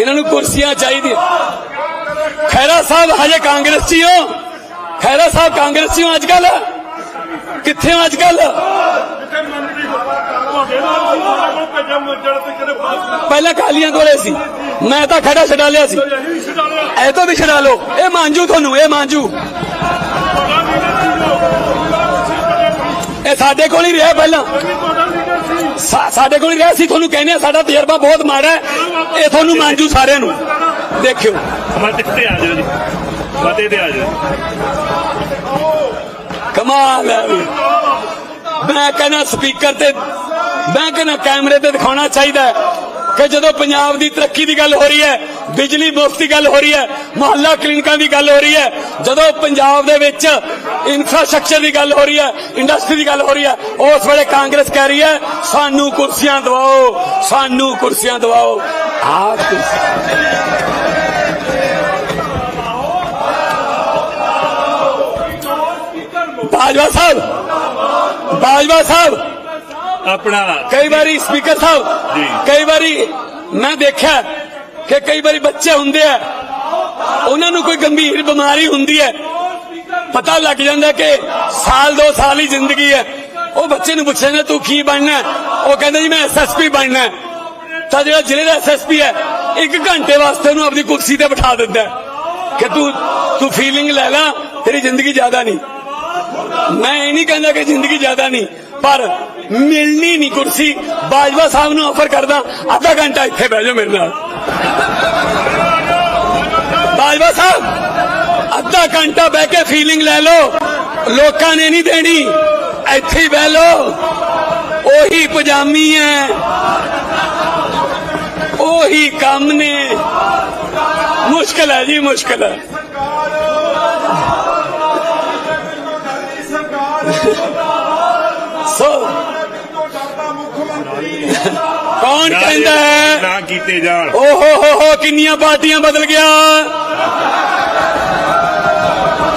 ਇਹਨਾਂ ਨੂੰ ਕੁਰਸੀਆਂ ਚਾਹੀਦੀਆਂ। ਖੈਰਾ ਸਾਹਿਬ ਹਜੇ ਕਾਂਗਰਸ 'ਚ ਹੋ ਖੈਰਾ ਸਾਹਿਬ ਕਾਂਗਰਸ 'ਚ ਹੋ ਅੱਜ ਕੱਲ ਕਿੱਥੇ ਹੋ ਅੱਜ ਕੱਲ ਪਹਿਲਾਂ ਕਾਲੀਆਂ ਕੋਲੇ ਸੀ। ਮੈਂ ਤਾਂ ਖੜਾ ਛਡਾ ਲਿਆ ਸੀ। ਇਹ ਤੋਂ ਵੀ ਛਡਾ ਲਓ। ਇਹ ਮਾਂਜੂ ਤੁਹਾਨੂੰ, ਇਹ ਮਾਂਜੂ। ਇਹ ਸਾਡੇ ਕੋਲ ਹੀ ਰਿਹਾ ਪਹਿਲਾਂ। ਸਾਡੇ ਕੋਲ ਹੀ ਰਿਹਾ ਸੀ। ਤੁਹਾਨੂੰ ਕਹਿੰਦੇ ਆ, ਸਾਡਾ ਤਜਰਬਾ ਬਹੁਤ ਮਾੜਾ ਹੈ। ਇਹ ਤੁਹਾਨੂੰ ਮਾਂਜੂ ਸਾਰਿਆਂ ਨੂੰ। ਦੇਖਿਓ। ਮਤੇ ਤੇ ਆ ਜਾਓ ਜੀ। ਮਤੇ ਤੇ ਆ ਜਾਓ। ਕਮਾਲ ਹੈ। ਮੈਂ ਕਹਿੰਦਾ ਸਪੀਕਰ ਤੇ ਮੈਂ ਕਹਿੰਦਾ ਕੈਮਰੇ ਤੇ ਦਿਖਾਉਣਾ ਚਾਹੀਦਾ ਕਿ ਜਦੋਂ ਪੰਜਾਬ ਦੀ ਤਰੱਕੀ ਦੀ ਗੱਲ ਹੋ ਰਹੀ ਹੈ ਬਿਜਲੀ ਮੁਫਤ ਦੀ ਗੱਲ ਹੋ ਰਹੀ ਹੈ ਮੁਹੱਲਾ ਕਲੀਨਿਕਾਂ ਦੀ ਗੱਲ ਹੋ ਰਹੀ ਹੈ ਜਦੋਂ ਪੰਜਾਬ ਦੇ ਵਿੱਚ ਇਨਫਰਾਸਟ੍ਰਕਚਰ ਦੀ ਗੱਲ ਹੋ ਰਹੀ ਹੈ ਇੰਡਸਟਰੀ ਦੀ ਗੱਲ ਹੋ ਰਹੀ ਹੈ ਉਸ ਵੇਲੇ ਕਾਂਗਰਸ ਕਹਿ ਰਹੀ ਹੈ ਸਾਨੂੰ ਕੁਰਸੀਆਂ ਦਿਵਾਓ ਸਾਨੂੰ ਕੁਰਸੀਆਂ ਦਿਵਾਓ। ਬਾਜਵਾ ਸਾਹਿਬ ਬਾਜਵਾ ਸਾਹਿਬ ਆਪਣਾ ਕਈ ਵਾਰੀ ਸਪੀਕਰ ਸਾਹਿਬ ਜੀ। ਕਈ ਵਾਰੀ ਮੈਂ ਦੇਖਿਆ ਕਿ ਕਈ ਵਾਰੀ ਬੱਚੇ ਹੁੰਦੇ ਆ ਉਹਨਾਂ ਨੂੰ ਕੋਈ ਗੰਭੀਰ ਬਿਮਾਰੀ ਹੁੰਦੀ ਹੈ ਪਤਾ ਲੱਗ ਜਾਂਦਾ ਕਿ ਸਾਲ ਦੋ ਸਾਲ ਹੀ ਜ਼ਿੰਦਗੀ ਹੈ ਉਹ ਬੱਚੇ ਨੂੰ ਪੁੱਛਦੇ ਨੇ ਤੂੰ ਕੀ ਬਣਨਾ? ਉਹ ਕਹਿੰਦਾ ਜੀ ਮੈਂ ਐਸਐਸਪੀ ਬਣਨਾ। ਤਾਂ ਜਿਹੜਾ ਜ਼ਿਲ੍ਹੇ ਦਾ ਐਸਐਸਪੀ ਹੈ, ਇੱਕ ਘੰਟੇ ਵਾਸਤੇ ਉਹਨੂੰ ਆਪਣੀ ਕੁਰਸੀ ਤੇ ਬਿਠਾ ਦਿੰਦਾ ਕਿ ਤੂੰ ਤੂੰ ਫੀਲਿੰਗ ਲੈ ਲੈ, ਤੇਰੀ ਜ਼ਿੰਦਗੀ ਜ਼ਿਆਦਾ ਨਹੀਂ। ਮੈਂ ਇਹ ਨਹੀਂ ਕਹਿੰਦਾ ਕਿ ਜ਼ਿੰਦਗੀ ਜ਼ਿਆਦਾ ਨਹੀਂ, ਪਰ ਮਿਲਣੀ ਨਹੀਂ ਕੁਰਸੀ। ਬਾਜਵਾ ਸਾਹਿਬ ਨੂੰ ਆਫਰ ਕਰਦਾ, ਅੱਧਾ ਘੰਟਾ ਇੱਥੇ ਬਹਿ ਜਾਓ ਮੇਰੇ ਨਾਲ। ਬਾਜਵਾ ਸਾਹਿਬ, ਅੱਧਾ ਘੰਟਾ ਬਹਿ ਕੇ ਫੀਲਿੰਗ ਲੈ ਲਓ। ਲੋਕਾਂ ਨੇ ਨਹੀਂ ਦੇਣੀ, ਇੱਥੇ ਬਹਿ ਲਓ। ਉਹੀ ਪਜਾਮੀ ਹੈ। ਉਹੀ ਕੰਮ ਨੇ। ਮੁਸ਼ਕਲ ਹੈ ਜੀ ਮੁਸ਼ਕਲ ਹੈ। ਸੋ ਕੌਣ ਕਹਿੰਦਾ ਹੈ? ਨਾ ਕੀਤੇ ਜਾਣ। ਓ ਹੋ ਹੋ ਹੋ ਕਿੰਨੀਆਂ ਪਾਰਟੀਆਂ ਬਦਲ ਗਿਆ।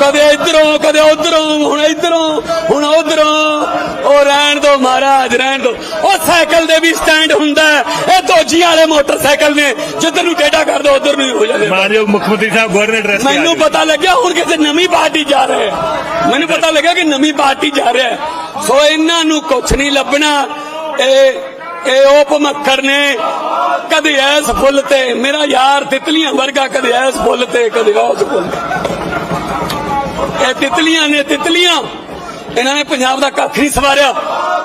ਕਦੇ ਇਧਰੋਂ ਕਦੇ ਉਧਰੋਂ ਹੁਣ ਇਧਰੋਂ ਹੁਣ ਉਧਰੋਂ। ਰਹਿਣ ਦੋ ਮਹਾਰਾਜ ਰਹਿਣ ਦੋ। ਉਹ ਸਾਈਕਲ ਦੇ ਵੀ ਸਟੈਂਡ ਹੁੰਦਾ। ਇਹ ਦੋਜੀਆਂ ਵਾਲੇ ਮੋਟਰਸਾਈਕਲ ਨੇ ਜਿੱਧਰ ਨੂੰ ਟੇਢਾ ਕਰ ਦੋ ਉਧਰ ਨੂੰ ਹੀ ਜਾਂਦੇ ਮਾਨਯੋਗ ਮੁੱਖ ਮੰਤਰੀ ਸਾਹਿਬ ਗਵਰਨਰ ਐਡਰੈਸ ਮੈਨੂੰ। ਪਤਾ ਲੱਗਿਆ ਹੁਣ ਕਿਸੇ ਨਵੀਂ ਪਾਰਟੀ ਜਾ ਰਹੇ ਮੈਨੂੰ ਪਤਾ ਲੱਗਿਆ ਕਿ ਨਵੀਂ ਪਾਰਟੀ ਜਾ ਰਿਹਾ ਸੋ ਇਹਨਾਂ ਨੂੰ ਕੁਛ ਨਹੀਂ ਲੱਭਣਾ। ਇਹ ਇਹ ਉਹ ਭਮੱਕੜ ਨੇ। ਕਦੇ ਐਸ ਫੁੱਲ ਤੇ ਮੇਰਾ ਯਾਰ ਤਿਤਲੀਆਂ ਵਰਗਾ ਕਦੇ ਐਸ ਫੁੱਲ ਤੇ ਕਦੇ ਉਸ ਫੁੱਲ ਤੇ। ਇਹ ਤਿਤਲੀਆਂ ਨੇ ਤਿਤਲੀਆਂ। ਇਹਨਾਂ ਨੇ ਪੰਜਾਬ ਦਾ ਕੱਖ ਨਹੀਂ ਸਵਾਰਿਆ।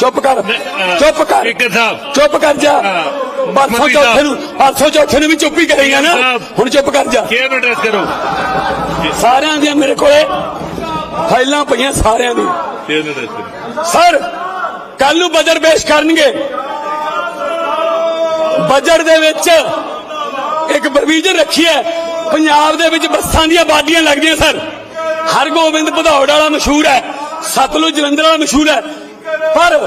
ਚੁੱਪ ਕਰ ਚੁੱਪ ਕਰ ਸਪੀਕਰ ਸਾਹਿਬ। ਚੁੱਪ ਕਰ ਜਾ। ਪਰਸੋਂ ਚੌਥੇ। ਨੂੰ ਪਰਸੋਂ ਚੌਥੇ ਨੂੰ ਵੀ ਚੁੱਪ ਕਰੇਗਾ ਨਾ। ਹੁਣ ਚੁੱਪ ਕਰ ਜਾ। ਕੇਅਰ ਐਡਰੈਸ ਕਰੋ? ਸਾਰਿਆਂ ਦੀਆਂ ਮੇਰੇ ਕੋਲੇ ਫਾਈਲਾਂ ਪਈਆਂ ਸਾਰਿਆਂ ਦੀਆਂ। ਕੇਅਰ ਐਡਰੈਸ ਕਰੋ? ਸਰ ਕੱਲ ਨੂੰ ਬਜਟ ਪੇਸ਼ ਕਰਨਗੇ। ਬਜਟ ਦੇ ਵਿੱਚ ਇੱਕ ਪ੍ਰੋਵੀਜ਼ਨ ਰੱਖੀ ਹੈ। ਪੰਜਾਬ ਦੇ ਵਿੱਚ ਬੱਸਾਂ ਦੀਆਂ ਬਾਡੀਆਂ ਲੱਗਦੀਆਂ ਸਰ। ਹਰਗੋਬਿੰਦ ਭਦੌੜ ਵਾਲਾ ਮਸ਼ਹੂਰ ਹੈ। ਸਤਲੁਜ ਜਲੰਧਰ ਵਾਲਾ ਮਸ਼ਹੂਰ ਹੈ। ਪਰ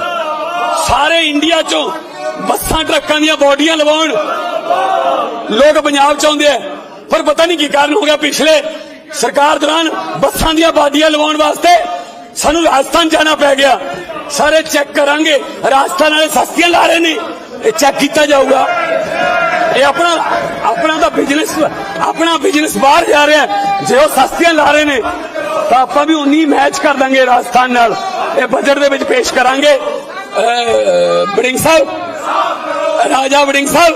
ਸਾਰੇ ਇੰਡੀਆ ਚੋਂ ਬੱਸਾਂ ਟਰੱਕਾਂ ਦੀਆਂ ਬਾਡੀਆਂ ਲਵਾਉਣ। ਲੋਕ ਪੰਜਾਬ ਚ ਆਉਂਦੇ ਆ। ਪਰ ਪਤਾ ਨਹੀਂ ਕੀ ਕਾਰਨ ਹੋ ਗਿਆ ਪਿਛਲੇ ਸਰਕਾਰ ਦੌਰਾਨ ਬੱਸਾਂ ਦੀਆਂ ਬਾਡੀਆਂ ਲਵਾਉਣ ਵਾਸਤੇ ਸਾਨੂੰ ਰਾਜਸਥਾਨ ਜਾਣਾ ਪੈ ਗਿਆ। ਸਾਰੇ ਚੈੱਕ ਕਰਾਂਗੇ। ਰਾਜਸਥਾਨ ਵਾਲੇ ਸਸਤੀਆਂ ਲਾ ਰਹੇ ਨੇ। ਇਹ ਚੈੱਕ ਕੀਤਾ ਜਾਊਗਾ। ਇਹ ਆਪਣਾ ਆਪਣਾ ਤਾਂ ਬਿਜ਼ਨਸ ਆਪਣਾ ਬਿਜ਼ਨਸ ਬਾਹਰ ਜਾ ਰਿਹਾ। ਜੇ ਉਹ ਸਸਤੀਆਂ ਲਾ ਰਹੇ ਨੇ, ਤਾਂ ਆਪਾਂ ਵੀ ਉਨੀ ਮੈਚ ਕਰ ਦਾਂਗੇ ਰਾਜਸਥਾਨ ਨਾਲ। ਇਹ ਬਜਟ ਦੇ ਵਿੱਚ ਪੇਸ਼ ਕਰਾਂਗੇ। ਬੜਿੰਗ ਸਾਹਿਬ ਰਾਜਾ ਵੜਿੰਗ ਸਾਹਿਬ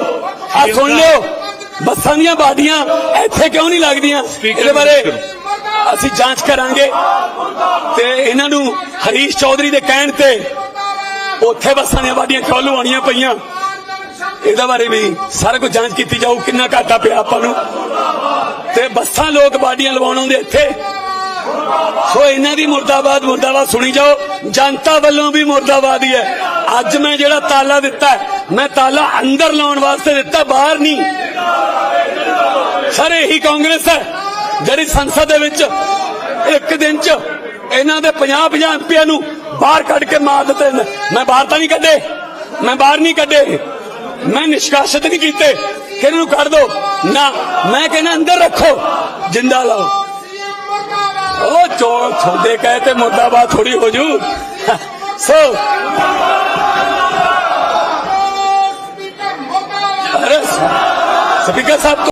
ਆ ਸੁਣ ਲਿਓ। ਬੱਸਾਂ ਦੀਆਂ ਬਾਡੀਆਂ ਇੱਥੇ ਕਿਉਂ ਨਹੀਂ ਲੱਗਦੀਆਂ? ਇਹਦੇ ਬਾਰੇ ਅਸੀਂ ਜਾਂਚ ਕਰਾਂਗੇ। ਤੇ ਇਹਨਾਂ ਨੂੰ ਹਰੀਸ਼ ਚੌਧਰੀ ਦੇ ਕਹਿਣ ਤੇ ਉੱਥੇ ਬੱਸਾਂ ਦੀਆਂ ਬਾਡੀਆਂ ਕਿਉਂ ਲਵਾਉਣੀਆਂ ਪਈਆਂ? ਇਹਦਾ ਬਾਰੇ ਵੀ ਸਾਰਾ ਕੁਝ ਜਾਂਚ ਕੀਤੀ ਜਾਊ ਕਿੰਨਾ ਘਾਟਾ ਪਿਆ ਆਪਾਂ ਨੂੰ। ਤੇ ਬੱਸਾਂ ਲੋਕ ਬਾਡੀਆਂ ਲਵਾਉਣ ਆਉਂਦੇ ਇੱਥੇ। ਸੋ ਇਹਨਾਂ ਦੀ ਮੁਰਦਾਬਾਦ ਮੁਰਦਾਬਾਦ ਸੁਣੀ ਜਾਓ। ਜਨਤਾ ਵੱਲੋਂ ਵੀ ਮੁਰਦਾਬਾਦ ਹੀ ਹੈ। ਅੱਜ ਮੈਂ ਜਿਹੜਾ ਤਾਲਾ ਦਿੱਤਾ ਮੈਂ ਤਾਲਾ ਅੰਦਰ ਲਾਉਣ ਵਾਸਤੇ ਦਿੱਤਾ, ਬਾਹਰ ਨਹੀਂ। ਸਰ, ਇਹੀ ਕਾਂਗਰਸ ਹੈ, ਜਿਹੜੀ ਸੰਸਦ ਦੇ ਵਿੱਚ ਇੱਕ ਦਿਨ ਚ ਇਹਨਾਂ ਦੇ 50 50 ਐਮਪੀਆਂ ਨੂੰ ਬਾਹਰ ਕੱਢ ਕੇ ਮਾਰ ਦਿੱਤੇ ਨੇ। ਮੈਂ ਬਾਹਰ ਤਾਂ ਨਹੀਂ ਕੱਢੇ। ਮੈਂ ਬਾਹਰ ਨਹੀਂ ਕੱਢੇ। ਮੈਂ ਨਿਸ਼ਕਾਸਿਤ ਨਹੀਂ ਕੀਤੇ ਕਿ ਇਹਨਾਂ ਨੂੰ ਕੱਢ ਦੋ। ਨਾ, ਮੈਂ ਕਹਿੰਦਾ ਅੰਦਰ ਰੱਖੋ, ਜਿੰਦਾ ਲਾਓ। ਉਹ ਜੋ ਤੁਹਾਡੇ ਕਹੇ ਤੇ ਮੁਰਦਾਬਾਦ ਥੋੜੀ ਹੋ ਜੂ। ਸੋ। ਸਪੀਕਰ ਸਾਹਿਬ